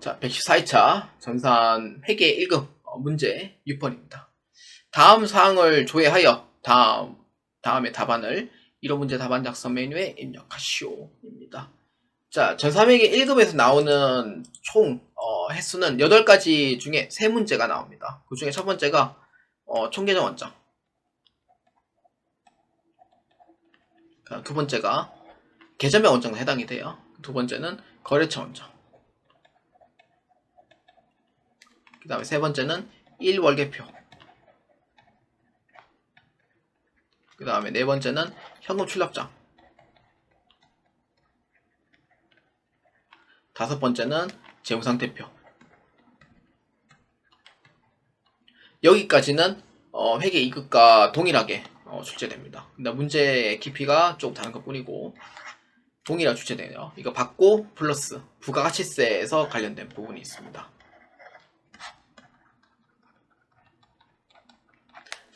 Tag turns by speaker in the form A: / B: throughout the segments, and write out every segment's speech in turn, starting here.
A: 자, 114회차 전산 회계 1급 어, 문제 6번입니다. 다음 사항을 조회하여 다음, 다음의 답안을 1호 문제 답안 작성 메뉴에 입력하시오입니다. 자, 전산회계 1급에서 나오는 총 어, 횟수는 8가지 중에 3문제가 나옵니다. 그 중에 첫 번째가 어, 총계정. 그, 두 번째가 계좌명 원점에 해당이 돼요. 두 번째는 거래처 원점. 그 다음에 세 번째는 1월계표. 그 다음에 네 번째는 현금 출납장. 다섯 번째는 재무상태표. 여기까지는 어, 회계 2급과 동일하게 어, 출제됩니다. 근데 문제의 깊이가 조금 다른 것 뿐이고 동일하게 출제되네요. 이거 받고 플러스 부가가치세에서 관련된 부분이 있습니다.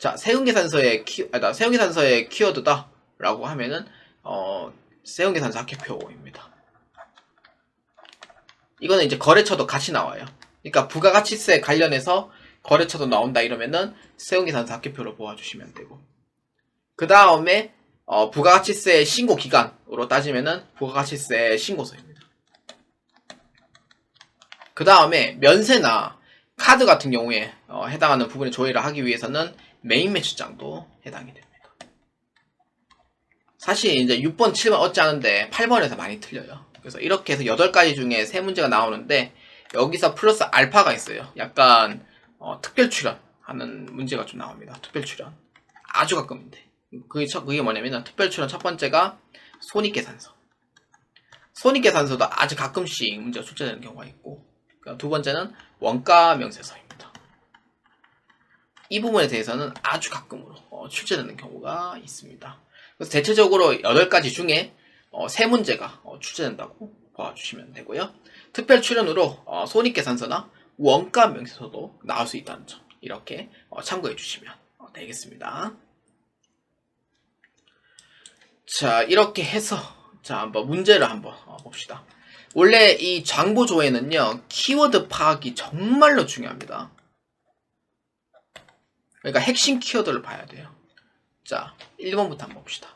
A: 자, 세운계산서의 키, 아, 나 세운계산서의 키워드다 라고 하면은 어, 세운계산서 학회표입니다. 이거는 이제 거래처도 같이 나와요. 그러니까 부가가치세 관련해서 거래처도 나온다 이러면은 세운계산서 학회표로 보아주시면 되고 그 다음에 어, 부가가치세 신고 기간으로 따지면은 부가가치세 신고서입니다. 그 다음에 면세나 카드 같은 경우에 어, 해당하는 부분에 조회를 하기 위해서는 메인 매출장도 해당이 됩니다. 사실 이제 6번, 7번 얻지 않은데 8번에서 많이 틀려요. 그래서 이렇게 해서 8가지 중에 3문제가 나오는데 여기서 플러스 알파가 있어요. 약간 어, 특별 출연하는 문제가 좀 나옵니다. 특별 출연. 아주 가끔인데. 그게, 첫, 그게 뭐냐면 특별 출연 첫 번째가 손익계산서. 손익계산서도 아주 가끔씩 문제가 출제되는 경우가 있고 그두 번째는 원가 명세서입니다. 이 부분에 대해서는 아주 가끔으로 어, 출제되는 경우가 있습니다. 그래서 대체적으로 8가지 중에 어, 3문제가 어, 출제된다고 봐주시면 되고요. 특별 출연으로 어, 손익계산서나 원가 명세서도 나올 수 있다는 점 이렇게 어, 참고해 주시면 어, 되겠습니다. 자 이렇게 해서 자 한번 문제를 한번 어, 봅시다. 원래 이 장부 조회는요 키워드 파악이 정말로 중요합니다. 그러니까 핵심 키워드를 봐야 돼요. 자 1번부터 한번 봅시다.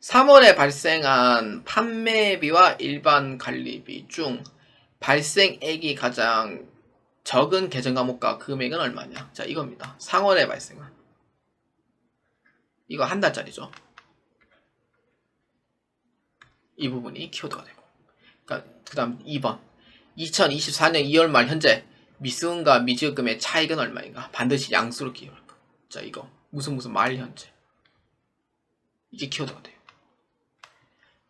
A: 3월에 발생한 판매비와 일반 관리비 중 발생액이 가장 적은 계정 과목과 금액은 얼마냐? 자 이겁니다. 3월에 발생한 이거 한 달짜리죠. 이 부분이 키워드가 되고 그러니까 그다음 2번 2024년 2월 말 현재 미수금과 미지급금의 차익은 얼마인가? 반드시 양수로 기울까 자 이거 무슨 무슨 말 현재 이게 키워드가 돼요.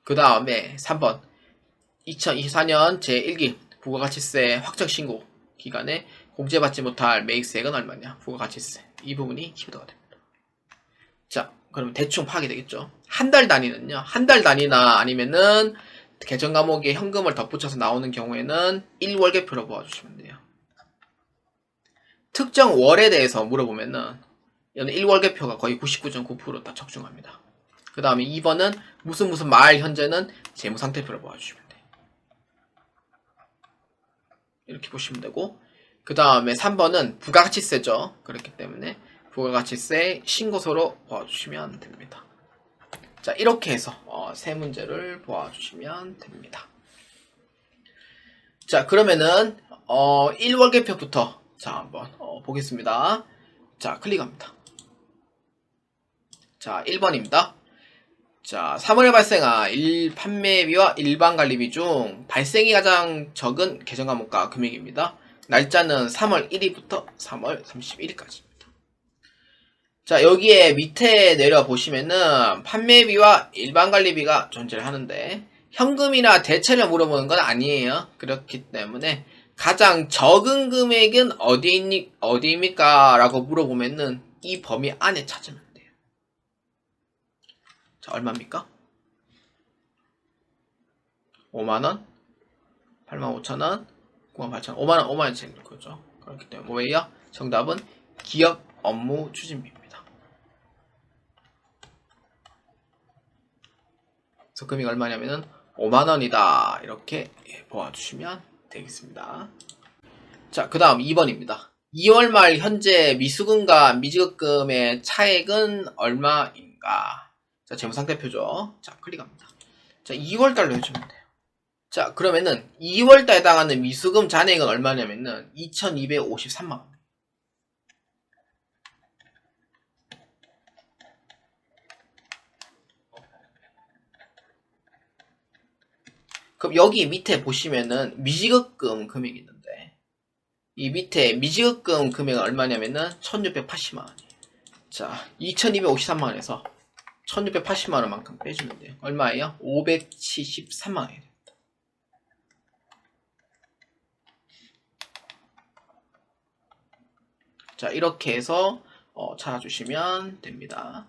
A: 그 다음에 3번 2024년 제1기 부가가치세 확정 신고 기간에 공제받지 못할 매입세액은 얼마냐? 부가가치세 이 부분이 키워드가 됩니다. 자 그러면 대충 파악이 되겠죠. 한 달 단위는요. 한 달 단위나 아니면은 계정 과목에 현금을 덧붙여서 나오는 경우에는 1월계표로 보아주시면 돼요. 특정 월에 대해서 물어보면은 이거는 1월계표가 거의 99.9%다 적중합니다. 그 다음에 2번은 무슨 무슨 말 현재는 재무상태표로 보아주시면 돼요. 이렇게 보시면 되고 그 다음에 3번은 부가가치세죠. 그렇기 때문에 부가가치세 신고서로 보아주시면 됩니다. 자 이렇게 해서 어, 세 문제를 보아주시면 됩니다. 자 그러면은 어, 1월계표부터 자 한번 어, 보겠습니다. 자 클릭합니다. 자 1번입니다. 자 3월에 발생한 일 판매비와 일반 관리비 중 발생이 가장 적은 계정 과목과 금액입니다. 날짜는 3월 1일부터 3월 31일까지입니다. 자 여기에 밑에 내려 보시면은 판매비와 일반 관리비가 존재를 하는데 현금이나 대체를 물어보는 건 아니에요. 그렇기 때문에 가장 적은 금액은 어디 있니 어디입니까? 라고 물어보면은 이 범위 안에 찾으면. 자 얼마입니까? 5만원 85,000원 98,000원 5만원 5만원 제일 거죠. 그렇기 때문에 뭐예요? 정답은 기업 업무 추진비입니다. 금액이 얼마냐면은 5만원이다 이렇게 예, 보아주시면 되겠습니다. 자, 그 다음 2번입니다. 2월 말 현재 미수금과 미지급금의 차액은 얼마인가? 자, 재무상태표죠. 자, 클릭합니다. 자, 2월 달로 해주면 돼요. 자, 그러면은 2월 달에 해당하는 미수금 잔액은 얼마냐면은 2,253만 원. 그럼 여기 밑에 보시면은 미지급금 금액이 있는데 이 밑에 미지급금 금액은 얼마냐면은 1680만 원이에요. 자, 2253만 원에서 1680만 원만큼 빼주면 돼요. 얼마예요? 573만 원이에요. 자, 이렇게 해서 어, 찾아주시면 됩니다.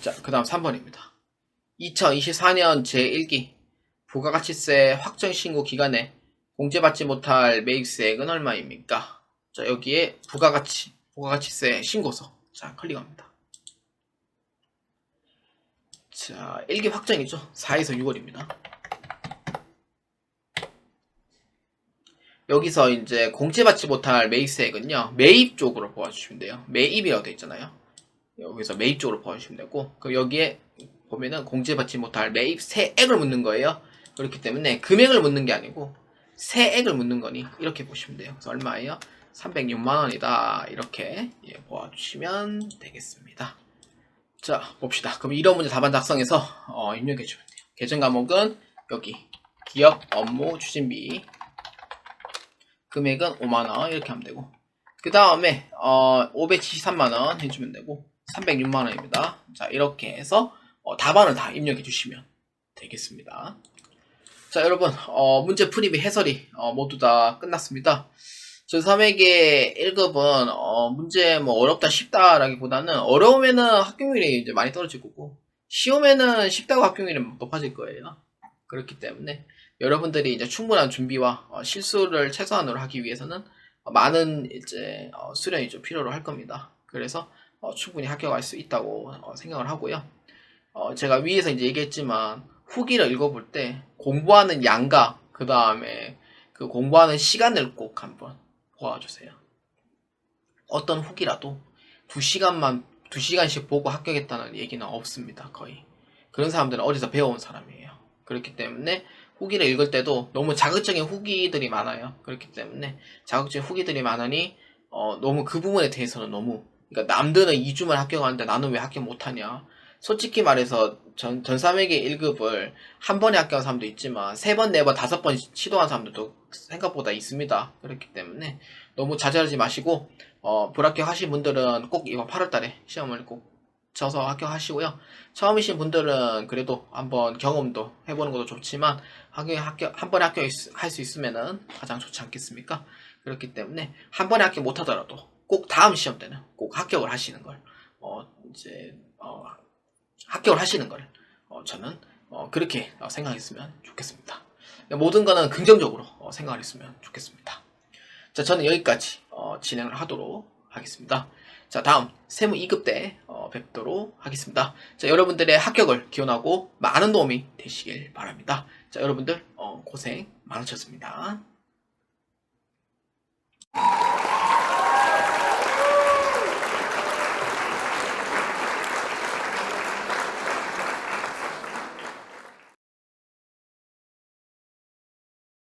A: 자, 그 다음 3번입니다. 2024년 제1기 부가가치세 확정 신고 기간에 공제받지 못할 매입세액은 얼마입니까? 자, 여기에 부가가치, 부가가치세 신고서. 자, 클릭합니다. 자, 1기 확정이죠. 4에서 6월입니다. 여기서 이제 공제받지 못할 매입세액은요, 매입 쪽으로 보아주시면 돼요. 매입이라고 되어 있잖아요. 여기서 매입 쪽으로 보아주시면 되고, 그 여기에 보면은 공제받지 못할 매입세액을 묻는 거예요. 그렇기 때문에 금액을 묻는 게 아니고 세액을 묻는 거니 이렇게 보시면 돼요. 그래서 얼마예요? 306만 원이다. 이렇게 예, 보아주시면 되겠습니다. 자 봅시다. 그럼 이런 문제 답안 작성해서 어, 입력해 주면 돼요. 계정 과목은 여기 기업 업무 추진비 금액은 5만 원 이렇게 하면 되고 그 다음에 어, 573만 원 해주면 되고 306만 원입니다. 자 이렇게 해서 어, 답안을 다 입력해 주시면 되겠습니다. 자, 여러분, 어, 문제 풀이비 해설이 어, 모두 다 끝났습니다. 저3에게 1급은 어, 문제 뭐 어렵다 쉽다라기보다는 어려우면은 합격률이 이제 많이 떨어질 거고 쉬우면은 쉽다고 합격률이 높아질 거예요. 그렇기 때문에 여러분들이 이제 충분한 준비와 어, 실수를 최소한으로 하기 위해서는 많은 이제 어, 수련이 좀 필요로 할 겁니다. 그래서 어, 충분히 합격할 수 있다고 어, 생각을 하고요. 어, 제가 위에서 이제 얘기했지만 후기를 읽어볼 때 공부하는 양과 그 다음에 그 공부하는 시간을 꼭 한번 보아주세요. 어떤 후기라도 2시간만 2시간씩 보고 합격했다는 얘기는 없습니다. 거의. 그런 사람들은 어디서 배워온 사람이에요. 그렇기 때문에 후기를 읽을 때도 너무 자극적인 후기들이 많아요. 그렇기 때문에 자극적인 후기들이 많으니 어, 너무 그 부분에 대해서는 너무 그러니까 남들은 2주만 합격하는데 나는 왜 합격 못하냐 솔직히 말해서 전, 전삼에게 1급을 한 번에 합격한 사람도 있지만 세 번, 네 번, 다섯 번 시도한 사람들도 생각보다 있습니다. 그렇기 때문에 너무 자제하지 마시고 어, 불합격 하신 분들은 꼭 이번 8월달에 시험을 꼭 쳐서 합격하시고요. 처음이신 분들은 그래도 한번 경험도 해보는 것도 좋지만 합격, 한 번에 합격할 수 있으면은 가장 좋지 않겠습니까? 그렇기 때문에 한 번에 합격 못하더라도 꼭 다음 시험 때는 꼭 합격을 하시는 걸 어, 이제 어, 합격을 하시는 걸 어, 저는 어, 그렇게 어, 생각했으면 좋겠습니다. 모든 거는 긍정적으로 어, 생각을 했으면 좋겠습니다. 자, 저는 여기까지 어, 진행을 하도록 하겠습니다. 자, 다음 세무 2급 때 어, 뵙도록 하겠습니다. 자, 여러분들의 합격을 기원하고 많은 도움이 되시길 바랍니다. 자, 여러분들 어, 고생 많으셨습니다.